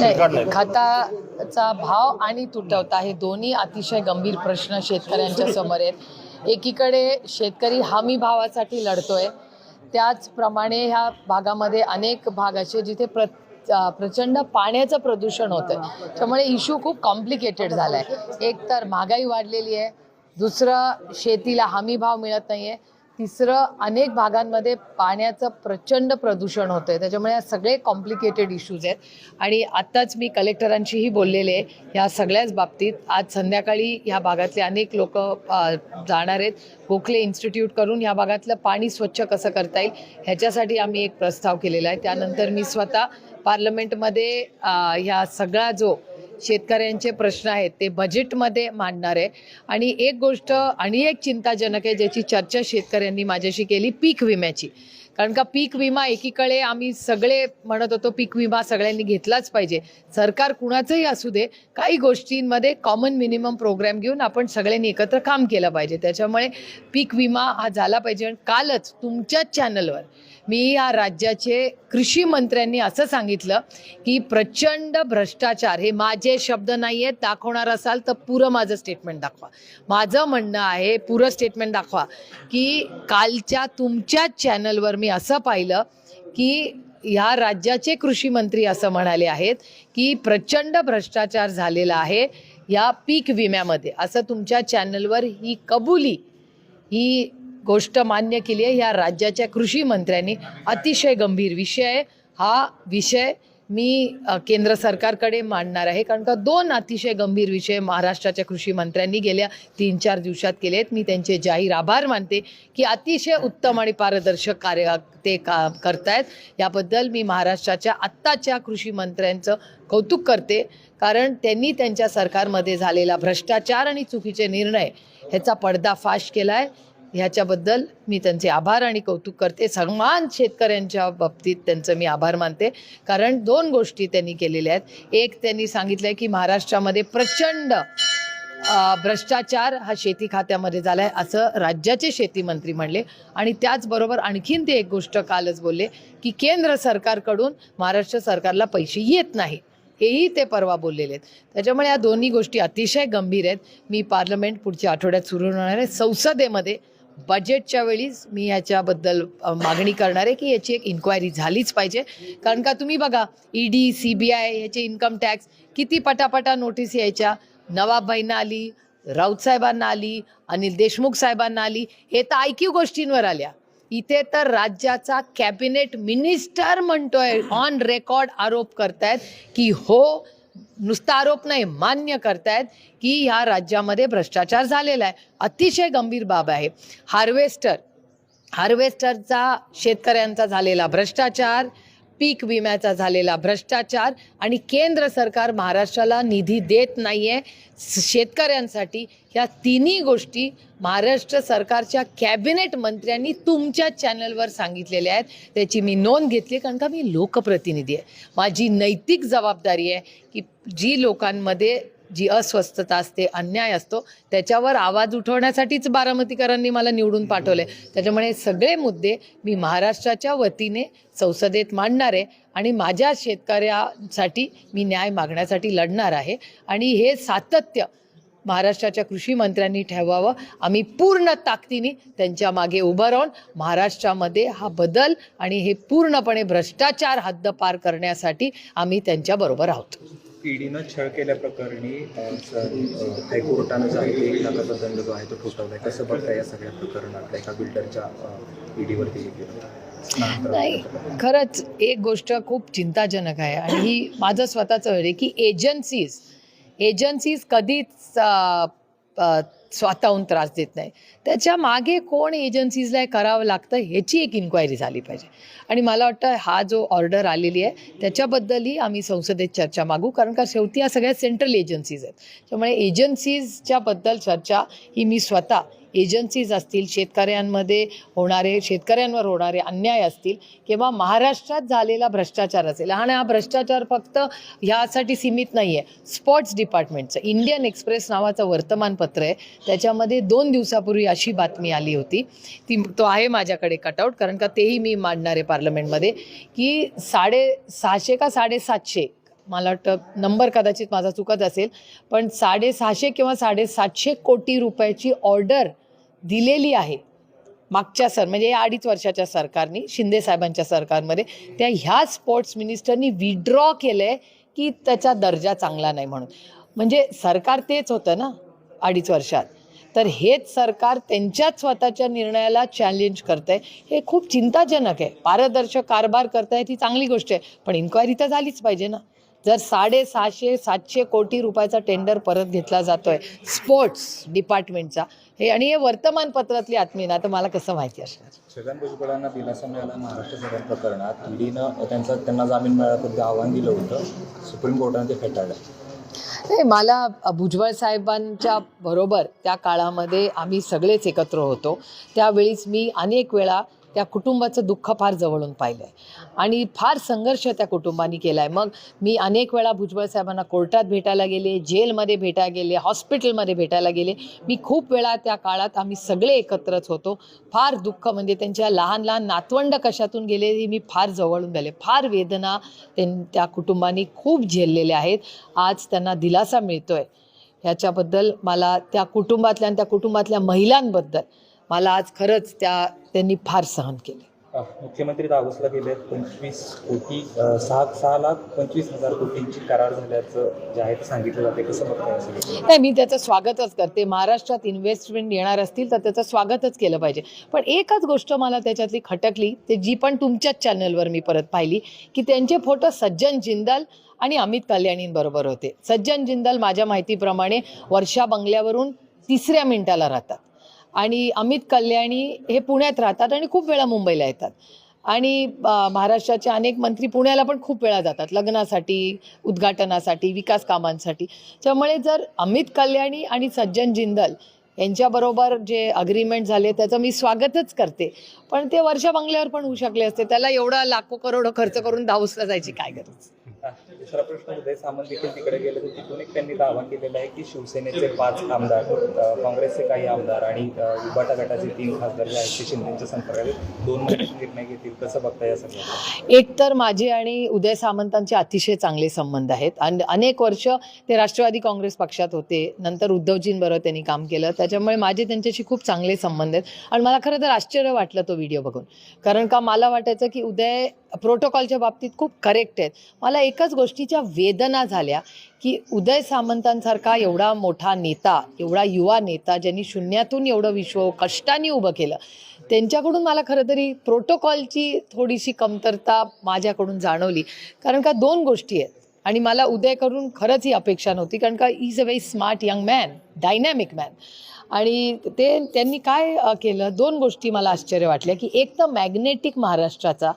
नाही, खताचा भाव आणि तुटवता हे दोन्ही अतिशय गंभीर प्रश्न शेतकऱ्यांच्या समोर आहेत. एकीकडे शेतकरी हमी भावासाठी लढतोय. त्याचप्रमाणे ह्या भागामध्ये अनेक भाग असे जिथे प्र प्रचंड पाण्याचं प्रदूषण होतं. त्यामुळे इश्यू खूप कॉम्प्लिकेटेड झाला आहे एक तर महागाई वाढलेली आहे. दुसरं शेतीला हमी भाव मिळत नाही आहे तिसरं अनेक भागांमध्ये पाण्याचं प्रचंड प्रदूषण होतं आहे त्याच्यामुळे या सगळे कॉम्प्लिकेटेड इश्यूज आहेत. आणि आत्ताच मी कलेक्टरांशीही बोललेले आहे. ह्या सगळ्याच बाबतीत आज संध्याकाळी ह्या भागातले अनेक लोक जाणार आहेत. गोखले इन्स्टिट्यूट करून ह्या भागातलं पाणी स्वच्छ कसं करता येईल ह्याच्यासाठी आम्ही एक प्रस्ताव केलेला आहे. त्यानंतर मी स्वतः पार्लमेंटमध्ये ह्या सगळा जो शेतकऱ्यांचे प्रश्न आहेत ते बजेटमध्ये मांडणार. आहे आणि एक गोष्ट आणि एक चिंताजनक आहे ज्याची चर्चा शेतकऱ्यांनी माझ्याशी केली पीक विम्याची. कारण का पीक विमा एकीकडे आम्ही सगळे म्हणत होतो पीक विमा सगळ्यांनी घेतलाच पाहिजे. सरकार कुणाचंही असू दे काही गोष्टींमध्ये कॉमन मिनिमम प्रोग्राम घेऊन आपण सगळ्यांनी एकत्र काम केलं पाहिजे. त्याच्यामुळे पीक विमा हा झाला पाहिजे. आणि कालच तुमच्याच चॅनलवर मी या राज्याचे कृषी मंत्र्यांनी असं सांगितलं की प्रचंड भ्रष्टाचार हे माझे शब्द नाही आहेत दाखवणार असाल तर पुरं माझं स्टेटमेंट दाखवा. माझं म्हणणं आहे पुरं स्टेटमेंट दाखवा की कालच्या तुमच्याच चॅनलवर मी असं पाहिलं की ह्या राज्याचे कृषी मंत्री असं म्हणाले आहेत की प्रचंड भ्रष्टाचार झालेला आहे या पीक विम्यामध्ये. असं तुमच्या चॅनलवर ही कबुली ही गोष्ट मान्य केली आहे. ह्या राज्याच्या कृषी मंत्र्यांनी अतिशय गंभीर विषय आहे. हा विषय मी केंद्र सरकारकडे मांडणार आहे. कारण का दोन अतिशय गंभीर विषय महाराष्ट्राच्या कृषी मंत्र्यांनी गेल्या तीन चार दिवसात केले आहेत. मी त्यांचे जाहीर आभार मानते की अतिशय उत्तम आणि पारदर्शक कार्य ते का करतायत. याबद्दल मी महाराष्ट्राच्या आत्ताच्या कृषी मंत्र्यांचं कौतुक करते. कारण त्यांनी त्यांच्या सरकारमध्ये झालेला भ्रष्टाचार आणि चुकीचे निर्णय ह्याचा पडदाफाश केला आहे ह्याच्याबद्दल मी त्यांचे आभार आणि कौतुक करते. सन्मान शेतकऱ्यांच्या बाबतीत त्यांचं मी आभार मानते. कारण दोन गोष्टी त्यांनी केलेल्या आहेत. एक त्यांनी सांगितलं आहे की महाराष्ट्रामध्ये प्रचंड भ्रष्टाचार हा शेती खात्यामध्ये झाला आहे असं राज्याचे शेती मंत्री म्हणले. आणि त्याचबरोबर आणखीन ते एक गोष्ट कालच बोलले की केंद्र सरकारकडून महाराष्ट्र सरकारला पैसे येत नाही. हेही ते परवा बोललेले आहेत. त्याच्यामुळे या दोन्ही गोष्टी अतिशय गंभीर आहेत. मी पार्लमेंट पुढच्या आठवड्यात सुरू होणार आहे. संसदेमध्ये बजेटच्या वेळीच मी ह्याच्याबद्दल मागणी करणार आहे की याची एक इन्क्वायरी झालीच पाहिजे. कारण का तुम्ही बघा ईडी सी बी आय ह्याचे इन्कम टॅक्स किती पटापटा नोटीस यायच्या. नवाबभाईंना आली राऊत साहेबांना आली अनिल देशमुख साहेबांना आली हे तर आयक्यू गोष्टींवर आल्या. इथे तर राज्याचा कॅबिनेट मिनिस्टर म्हणतोय ऑन रेकॉर्ड आरोप करतायत की हो नुसता आरोप नाही मान्य करतायत की ह्या राज्यामध्ये भ्रष्टाचार झालेला आहे. अतिशय गंभीर बाब आहे. हार्वेस्टर हार्वेस्टरचा शेतकऱ्यांचा झालेला भ्रष्टाचार पीक विम्याचा झालेला भ्रष्टाचार आणि केंद्र सरकार महाराष्ट्राला निधी देत नाही आहे शेतकऱ्यांसाठी ह्या तिन्ही गोष्टी महाराष्ट्र सरकारच्या कॅबिनेट मंत्र्यांनी तुमच्या चॅनलवर सांगितलेल्या आहेत. त्याची मी नोंद घेतली कारण का मी लोकप्रतिनिधी आहे. माझी नैतिक जबाबदारी आहे की जी लोकांमध्ये जी अस्वस्थता असते अन्याय असतो त्याच्यावर आवाज उठवण्यासाठीच बारामतीकरांनी मला निवडून पाठवले त्याच्यामुळे सगळे मुद्दे मी महाराष्ट्राच्या वतीने संसदेत मांडणार आहे आणि माझ्या शेतकऱ्यासाठी मी न्याय मागण्यासाठी लढणार आहे. आणि हे सातत्य महाराष्ट्राच्या कृषी मंत्र्यांनी ठेवावं. आम्ही पूर्ण ताकदीने त्यांच्या मागे उभं राहून महाराष्ट्रामध्ये हा बदल आणि हे पूर्णपणे भ्रष्टाचार हद्दपार करण्यासाठी आम्ही त्यांच्याबरोबर आहोत. ईडीनं छळ केल्याप्रकरणी हायकोर्टानं जो आहे एक लाखाचा दंड जो आहे तो ठोठावलाय कसं बघताय या सगळ्या प्रकरणात एका बिल्डरच्या ईडीवरती नाही खरंच एक गोष्ट खूप चिंताजनक आहे आणि ही माझं स्वतःचं आहे की एजन्सीज एजन्सीज कधीच स्वतःहून त्रास देत नाही. त्याच्यामागे कोण एजन्सीजला करावं लागतं ह्याची एक इन्क्वायरी झाली पाहिजे. आणि मला वाटतं हा जो ऑर्डर आलेली आहे त्याच्याबद्दलही आम्ही संसदेत चर्चा मागू कारण का शेवटी या सगळ्या सेंट्रल एजन्सीज आहेत. त्यामुळे एजन्सीजच्याबद्दल चर्चा ही मी स्वतः एजन्सीज असतील शेतकऱ्यांमध्ये होणारे शेतकऱ्यांवर होणारे अन्याय असतील किंवा महाराष्ट्रात झालेला भ्रष्टाचार असेल. आणि हा भ्रष्टाचार फक्त ह्यासाठी सीमित नाही आहे स्पोर्ट्स डिपार्टमेंटचं इंडियन एक्सप्रेस नावाचं वर्तमानपत्र आहे. त्याच्यामध्ये दोन दिवसापूर्वी अशी बातमी आली होती. ती तो आहे माझ्याकडे कटआउट कारण का तेही मी मांडणार आहे पार्लमेंटमध्ये की साडे सहाशे का साडेसातशे मला वाटतं नंबर कदाचित माझा चुकत असेल पण साडेसहाशे किंवा साडेसातशे कोटी रुपयाची ऑर्डर दिलेली आहे मागच्या सर म्हणजे या अडीच वर्षाच्या सरकारनी शिंदे साहेबांच्या सरकारमध्ये. त्या ह्या स्पोर्ट्स मिनिस्टरनी विड्रॉ केलं आहे की त्याचा दर्जा चांगला नाही म्हणून. म्हणजे सरकार तेच होतं ना अडीच वर्षात. तर हेच सरकार त्यांच्याच स्वतःच्या निर्णयाला चॅलेंज करत आहे हे खूप चिंताजनक आहे. पारदर्शक कारभार करतं आहे ती चांगली गोष्ट आहे. पण इन्क्वायरी तर झालीच पाहिजे ना. जर साडेसहाशे सातशे कोटी रुपयाचा टेंडर परत घेतला जातोय स्पोर्ट्स डिपार्टमेंटचा हे आणि हे वर्तमानपत्रातली आत्मीय आता मला कसं माहिती असणार? छगन भुजबळांना दिलासा मिळाला महाराष्ट्र सदन प्रकरणात. ईडीनं त्यांचा त्यांना जामीन मिळाल्याबद्दल आव्हान दिलं होतं. सुप्रीम कोर्टाने ते फेटाळलं. नाही मला भुजबळ साहेबांच्या बरोबर त्या काळामध्ये आम्ही सगळेच एकत्र होतो. त्यावेळीच मी अनेक वेळा त्या कुटुंबाचं दुःख फार जवळून पाहिलं आहे आणि फार संघर्ष त्या कुटुंबाने केला आहे मग मी अनेक वेळा भुजबळ साहेबांना कोर्टात भेटायला गेले जेलमध्ये भेटायला गेले हॉस्पिटलमध्ये भेटायला गेले. मी खूप वेळा त्या काळात आम्ही सगळे एकत्रच होतो. फार दुःख म्हणजे त्यांच्या लहान लहान नातवंड कशातून गेले हे मी फार जवळून गेले फार वेदना त्यां त्या कुटुंबांनी खूप झेललेल्या आहेत. आज त्यांना दिलासा मिळतोय. ह्याच्याबद्दल मला त्या कुटुंबातल्या आणि त्या कुटुंबातल्या महिलांबद्दल मला आज खरंच त्या त्यांनी फार सहन केले. मुख्यमंत्री दावोसला गेले पंचवीस कोटी सहा सहा लाख पंचवीस हजार कोटींची करार झाल्याचं जे आहे ते सांगितलं जाते कसं बघताय सगळं नाही मी त्याचं स्वागतच करते. महाराष्ट्रात इन्व्हेस्टमेंट येणार असतील तर त्याचं स्वागतच केलं पाहिजे. पण एकच गोष्ट मला त्याच्यातली खटकली ते जी पण तुमच्याच चॅनलवर मी परत पाहिली की त्यांचे फोटो सज्जन जिंदाल आणि अमित कल्याणींबरोबर होते. सज्जन जिंदाल माझ्या माहितीप्रमाणे वर्षा बंगल्यावरून तिसऱ्या मिनिटाला राहतात. आणि अमित कल्याणी हे पुण्यात राहतात आणि खूप वेळा मुंबईला येतात. आणि महाराष्ट्राचे अनेक मंत्री पुण्याला पण खूप वेळा जातात. लग्नासाठी उद्घाटनासाठी विकास कामांसाठी. त्यामुळे जर अमित कल्याणी आणि सज्जन जिंदल यांच्याबरोबर जे अग्रीमेंट झाले त्याचं मी स्वागतच करते. पण ते वर्षा बंगल्यावर पण होऊ शकले असते. त्याला एवढा लाखो करोडो खर्च करून दावसला जायची काय गरज? दुसरा प्रश्न उदय सामंत देखील तिकडे गेले तर तिथून एक त्यांनी दावा केलेला आहे की शिवसेनेचे पाच आमदार काँग्रेसचे काही आमदार आणि विभाटा गटाचे तीन खासदार जे आहेत ते शिंदेच्या संपर्कात दोन निर्णय घेतील. कसं बघता या सगळ्या एक तर माझे आणि उदय सामंतांचे अतिशय चांगले संबंध आहेत. आणि अनेक वर्ष ते राष्ट्रवादी काँग्रेस पक्षात होते. नंतर उद्धवजींबरोबर त्यांनी काम केलं. त्याच्यामुळे माझे त्यांच्याशी खूप चांगले संबंध आहेत. आणि मला खरं तर आश्चर्य वाटलं तो व्हिडिओ बघून. कारण का मला वाटायचं की उदय प्रोटोकॉलच्या बाबतीत खूप करेक्ट आहेत. मला एकच गोष्टीच्या वेदना झाल्या की उदय सामंतांसारखा एवढा मोठा नेता एवढा युवा नेता ज्यांनी शून्यातून एवढं विश्व कष्टाने उभं केलं त्यांच्याकडून मला खरं तरी प्रोटोकॉलची थोडीशी कमतरता माझ्याकडून जाणवली. कारण का दोन गोष्टी आहेत आणि मला उदय करून खरंच ही अपेक्षा नव्हती कारण का is a very smart young man dynamic man आणि ते त्यांनी काय केलं? दोन गोष्टी मला आश्चर्य वाटल्या की एक तर मॅग्नेटिक महाराष्ट्राचा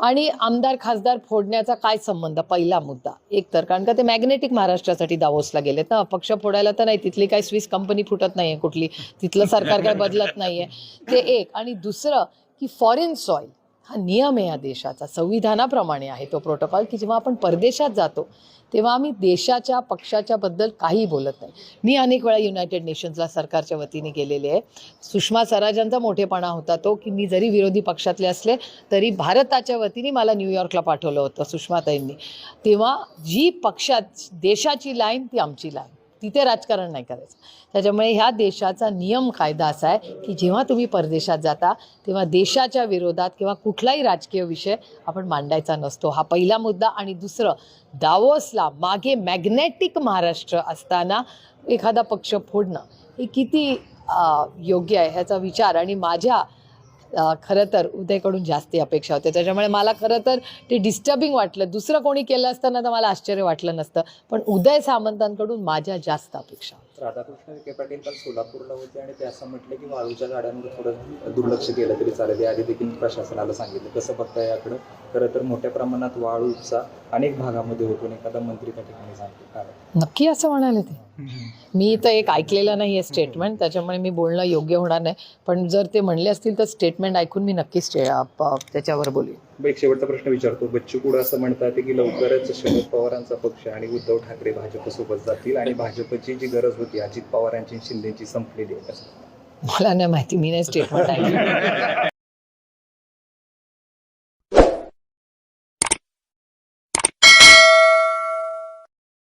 आणि आमदार खासदार फोडण्याचा काय संबंध? पहिला मुद्दा. एक तर कारण का ते मॅग्नेटिक महाराष्ट्रासाठी दावोसला गेलेत ना? पक्ष फोडायला तर नाही तिथली काही स्विस कंपनी फुटत नाहीये कुठली. तिथलं सरकार काय बदलत नाहीये. ते एक. आणि दुसरं की फॉरेन सॉईल हा नियम आहे या देशाचा संविधानाप्रमाणे आहे तो प्रोटोकॉल की जेव्हा आपण परदेशात जातो तेव्हा आम्ही देशाच्या पक्षाच्याबद्दल काही बोलत नाही. मी अनेक वेळा युनायटेड नेशन्सला सरकारच्या वतीने गेलेले आहे. सुषमा स्वराजांचा मोठेपणा होता तो की मी जरी विरोधी पक्षातले असले तरी भारताच्या वतीने मला न्यूयॉर्कला पाठवलं होतं सुषमाताईंनी. तेव्हा जी पक्षात देशाची लाईन ती आमची लाईन तिथे राजकारण नाही करायचं. त्याच्यामुळे ह्या देशाचा नियम कायदा असा आहे की जेव्हा तुम्ही परदेशात जाता तेव्हा देशाच्या विरोधात किंवा कुठलाही राजकीय विषय आपण मांडायचा नसतो. हा पहिला मुद्दा आणि दुसरं दावोसला मागे मॅग्नेटिक महाराष्ट्र असताना एखादा पक्ष फोडणं हे किती योग्य आहे ह्याचा विचार आणि माझ्या खरं तर उदयकडून जास्ती अपेक्षा होते. त्याच्यामुळे मला खरं तर ते डिस्टर्बिंग वाटलं. दुसरं कोणी केलं असतं ना तर मला आश्चर्य वाटलं नसतं. पण उदय सामंतांकडून माझ्या जास्त अपेक्षा. राधाकृष्ण विखे पाटील काल सोलापूरला होते आणि ते असं म्हटलं की वाळूच्या गाड्यांवर थोडं दुर्लक्ष केलं तरी चालेल. याआधी देखील प्रशासनाला सांगितलं. कसं बघताय याकडं? खरं तर मोठ्या प्रमाणात वाळू उपसा अनेक भागामध्ये होतो एखादा मंत्री त्या ठिकाणी सांगतो नक्की असं म्हणाले ते. मी तर एक ऐकलेलं नाही आहे स्टेटमेंट त्याच्यामुळे मी बोलणं योग्य होणार नाही. पण जर ते म्हणले असतील तर स्टेटमेंट ऐकून मी नक्कीच त्याच्यावर बोलेन. एक शेवटचा प्रश्न विचारतो. बच्चू कडू असं म्हणतात की लवकरच शरद पवारांचा पक्ष आणि उद्धव ठाकरे भाजपसोबत जातील आणि भाजपची जी गरज होती अजित पवारांची शिंदेची संपलेली आहे. मला नाही माहिती मी नाही स्टेटमेंट ऐकलं.